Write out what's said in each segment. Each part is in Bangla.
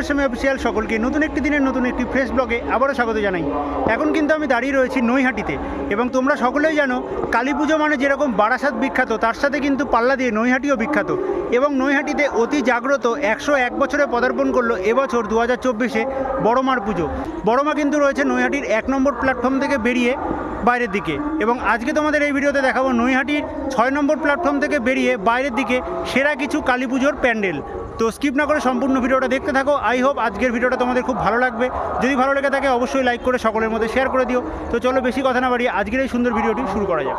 গোস্বামী অফিসিয়াল সকলকে নতুন একটি দিনের নতুন একটি ফ্রেশ ব্লগে আবারও স্বাগত জানাই। এখন কিন্তু আমি দাঁড়িয়ে রয়েছি নৈহাটিতে এবং তোমরা সকলেই জানো, কালী পুজো মানে যেরকম বারাসাত বিখ্যাত, তার সাথে কিন্তু পাল্লা দিয়ে নৈহাটিও বিখ্যাত। এবং নৈহাটিতে অতি জাগ্রত একশো এক বছরে পদার্পণ করল এবছর দু হাজার চব্বিশে বড়মার পুজো। বড়মা কিন্তু রয়েছে নৈহাটির এক নম্বর প্ল্যাটফর্ম থেকে বেরিয়ে বাইরের দিকে। এবং আজকে তোমাদের এই ভিডিওতে দেখাবো নৈহাটির ছয় নম্বর প্ল্যাটফর্ম থেকে বেরিয়ে বাইরের দিকে সেরা কিছু কালী পুজোর প্যান্ডেল। তো স্কিপ না করে সম্পূর্ণ ভিডিওটা দেখতে থাকো। আই হোপ আজকের ভিডিওটা তোমাদের খুব ভালো লাগবে। যদি ভালো লেগে থাকে অবশ্যই লাইক করে সকলের মধ্যে শেয়ার করে দিও। তো চলো বেশি কথা না বাড়িয়ে আজকের এই সুন্দর ভিডিওটি শুরু করা যাক।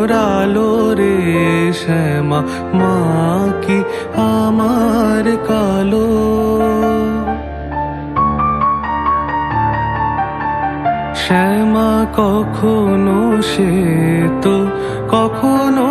মা কি আমার কালো। শ্যামা কখনো সে তো কখনো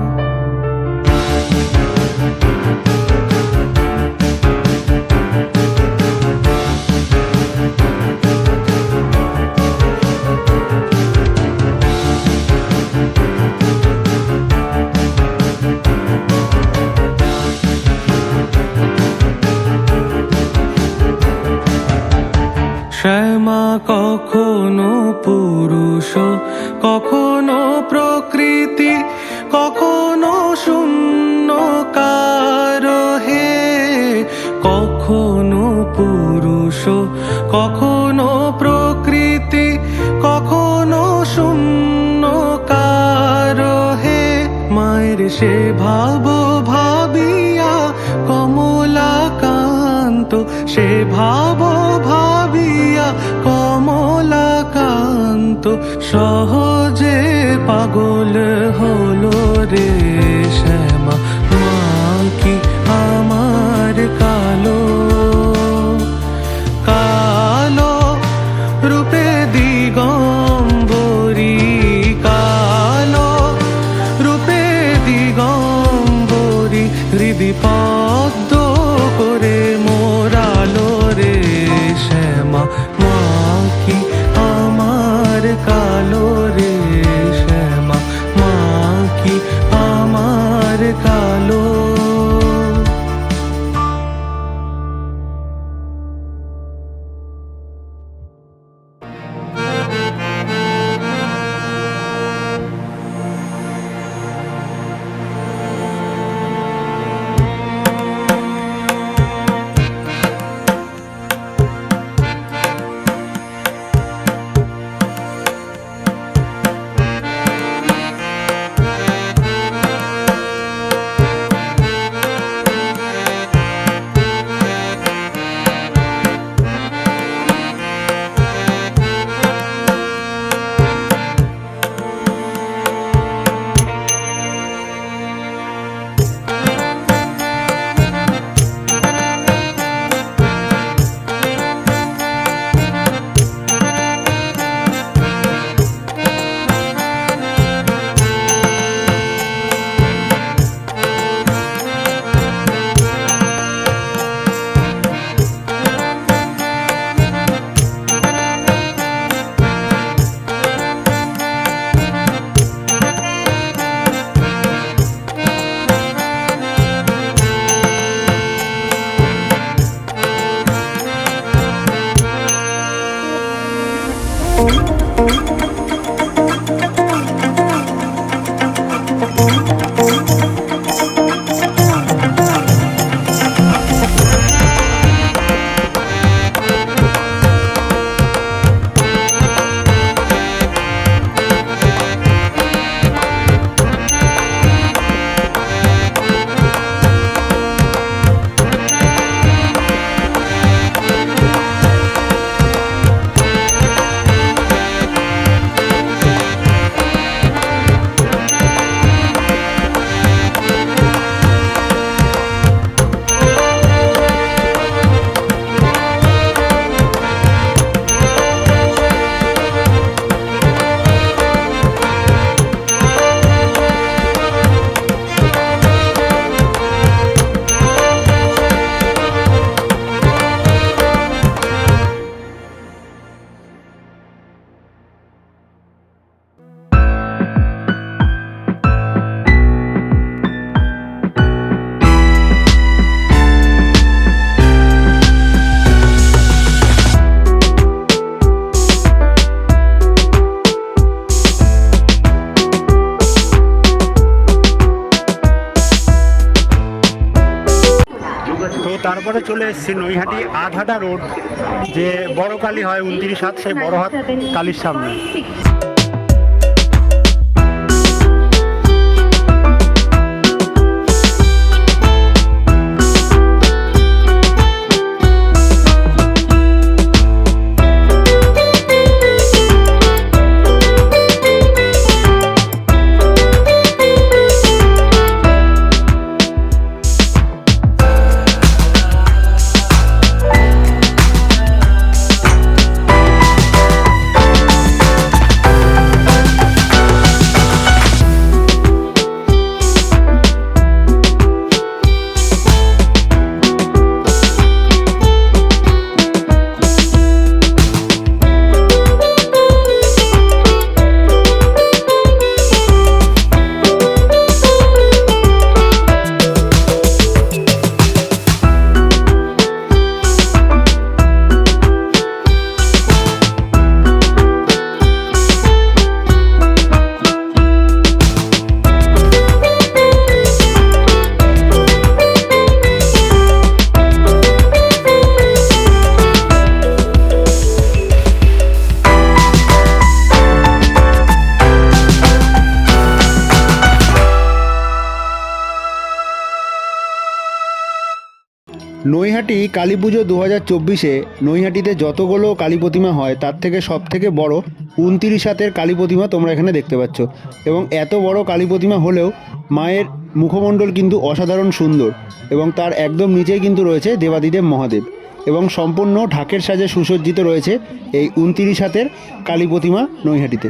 কখনো পুরুষ, কখনো প্রকৃতি, কখনো শূন্য কারও হে। কখনো পুরুষ, কখনো প্রকৃতি, কখনো শূন্য কারও হে। মায়ের সে ভাব ভাবিয়া কমলা কান্ত সে ভাব সহজে পাগল হলো রে। তারপরে চলে এসেছি নৈহাটি আধাটা রোড, যে বড় কালী হয় উনত্রিশ হাত সেই বড় হাত কালীর সামনে। নৈহাটি কালী পুজো দু হাজার চব্বিশে নৈহাটিতে যতগুলো কালী প্রতিমা হয়, তার থেকে সব থেকে বড় উনতিরিশ হাতের কালী প্রতিমা তোমরা এখানে দেখতে পাচ্ছ। এবং এত বড় কালী প্রতিমা হলেও মায়ের মুখমণ্ডল কিন্তু অসাধারণ সুন্দর এবং তার একদম নিচেই কিন্তু রয়েছে দেবাদিদেব মহাদেব এবং সম্পূর্ণ ঢাকের সাজে সুসজ্জিত রয়েছে এই উনতিরিশ হাতের কালী প্রতিমা নৈহাটিতে।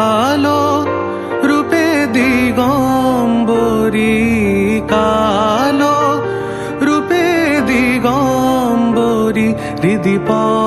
হৃদি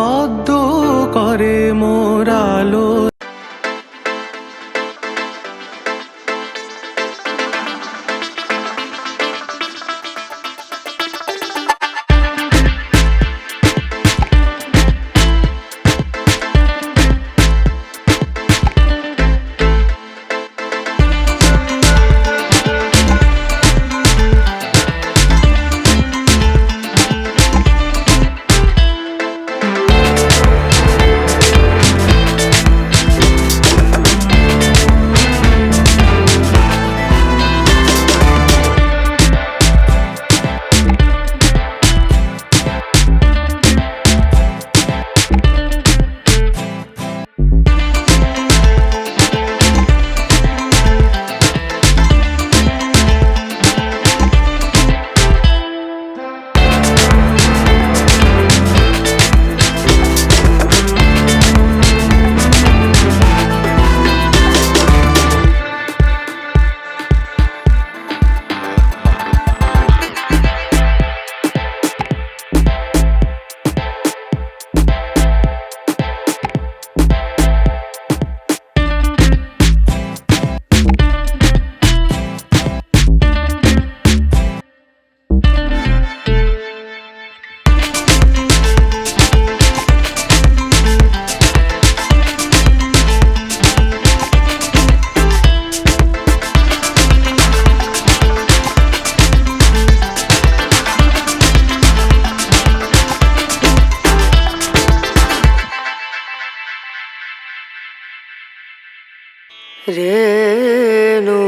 রেণু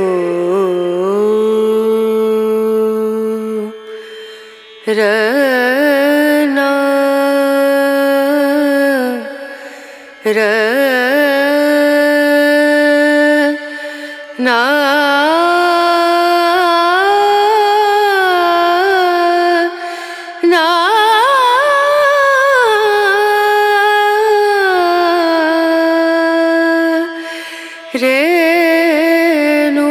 রনা র রেণু।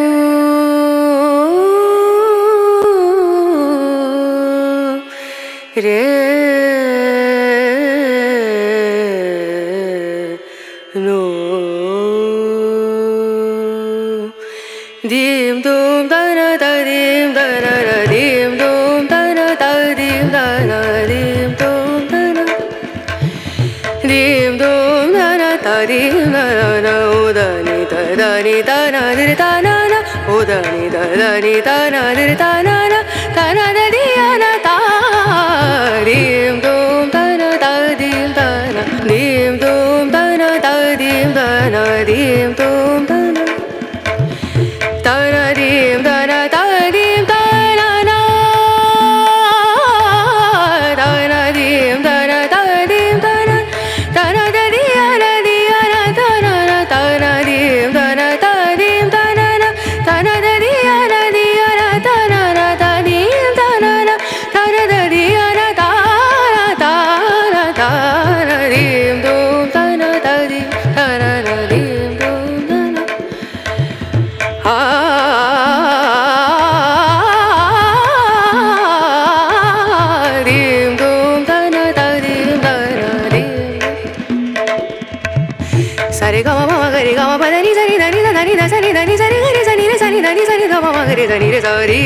রে নি দ নি দ না দ তা না Is already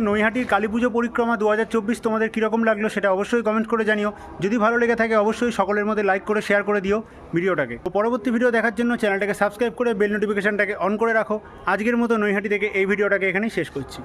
আজকে নৈহাটির কালী পুজো পরিক্রমা দু হাজার চব্বিশ তোমাদের কীরকম লাগল সেটা অবশ্যই কমেন্ট করে জানিও। যদি ভালো লেগে থাকে অবশ্যই সকলের মধ্যে লাইক করে শেয়ার করে দিও ভিডিওটাকে। তো পরবর্তী ভিডিও দেখার জন্য চ্যানেলটাকে সাবস্ক্রাইব করে বেল নোটিফিকেশানটাকে অন করে রাখো। আজকের মতো নৈহাটি থেকে এই ভিডিওটাকে এখানেই শেষ করছি।